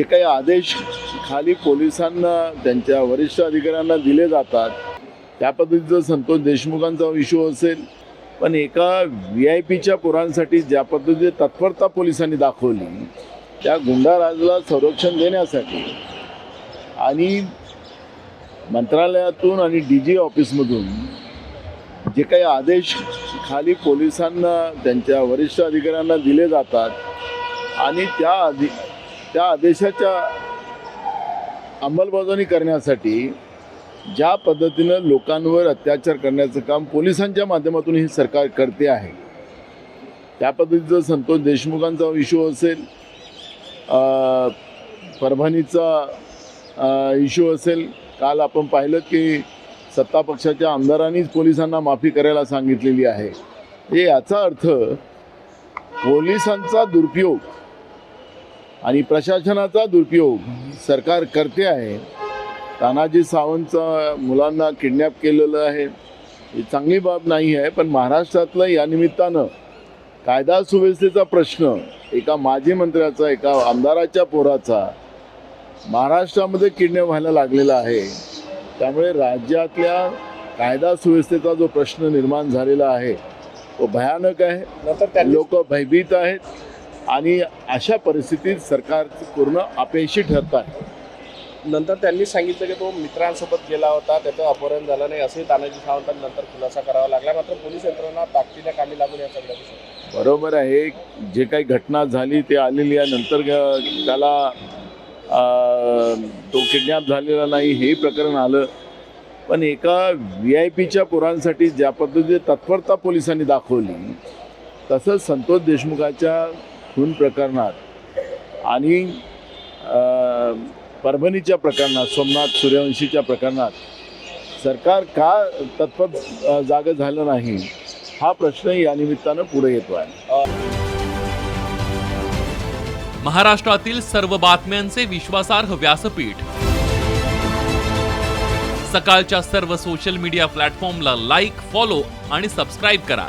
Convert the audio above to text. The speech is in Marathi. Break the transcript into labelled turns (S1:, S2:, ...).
S1: जे काही आदेश खाली पोलिसांना त्यांच्या वरिष्ठ अधिकाऱ्यांना दिले जातात त्या पद्धतीचं संतोष देशमुखांचा इश्यू असेल. पण एका व्ही आय पीच्या पोरांसाठी ज्या पद्धतीची तत्परता पोलिसांनी दाखवली त्या गुंडाराजला संरक्षण देण्यासाठी आणि मंत्रालयातून आणि डी जी ऑफिसमधून जे काही आदेश खाली पोलिसांना त्यांच्या वरिष्ठ अधिकाऱ्यांना दिले जातात आणि त्या आधी त्या आदेशाच्या अंमलबजावणी करण्यासाठी ज्या पद्धतीनं लोकांवर अत्याचार करण्याचं काम पोलिसांच्या माध्यमातून हे सरकार करते आहे त्या पद्धतीचं संतोष देशमुखांचा इश्यू असेल परभणीचा इश्यू असेल काल आपण पाहिलं की सत्ता पक्षाच्या आमदारांनीच पोलिसांना माफी करायला सांगितलेली आहे. हे याचा अर्थ पोलिसांचा दुरुपयोग आणि प्रशासनाचा दुरुपयोग सरकार करते आहे. तानाजी सावंतचा मुलांना किडनॅप केलेलं आहे. ही चांगली बाब नाही आहे पण महाराष्ट्रातलं या निमित्तानं कायदा सुव्यवस्थेचा प्रश्न एका माजी मंत्र्याचा एका आमदाराच्या पोराचा महाराष्ट्रामध्ये किडनॅप व्हायला लागलेला आहे. त्यामुळे राज्यातल्या कायदा सुव्यवस्थेचा जो प्रश्न निर्माण झालेला आहे तो भयानक आहे. लोक भयभीत आहेत. आणि अशा परिस्थितीत सरकार पूर्ण अपयशी ठरत आहे.
S2: नंतर त्यांनी सांगितलं की तो मित्रांसोबत गेला होता त्याचं अपहरण झालं नाही असंही तानाजी सावंतांनी नंतर खुलासा करावा लागला. मात्र पोलीस यंत्रणा ताकदीने कामी लागून या सगळ्या गोष्टी
S1: बरोबर आहे. जे काही घटना झाली ते आलेली आहे. नंतर त्याला तो किडनॅप झालेला नाही हे प्रकरण आलं. पण एका व्ही आय पीच्या पोरांसाठी ज्या पद्धतीची तत्परता पोलिसांनी दाखवली तसंच संतोष देशमुखाच्या खून प्रकरणात आणि परभणीच्या प्रकरणात सोमनाथ सूर्यवंशीच्या प्रकरणात सरकार का तत्पर जागं झालं नाही हा प्रश्न या निमित्तानं पुढे येतो आहे.
S3: महाराष्ट्रातील सर्व बातम्यांचे विश्वासार्ह व्यासपीठ. सकाळच्या सर्व सोशल मीडिया प्लॅटफॉर्मला लाईक फॉलो आणि सबस्क्राईब करा.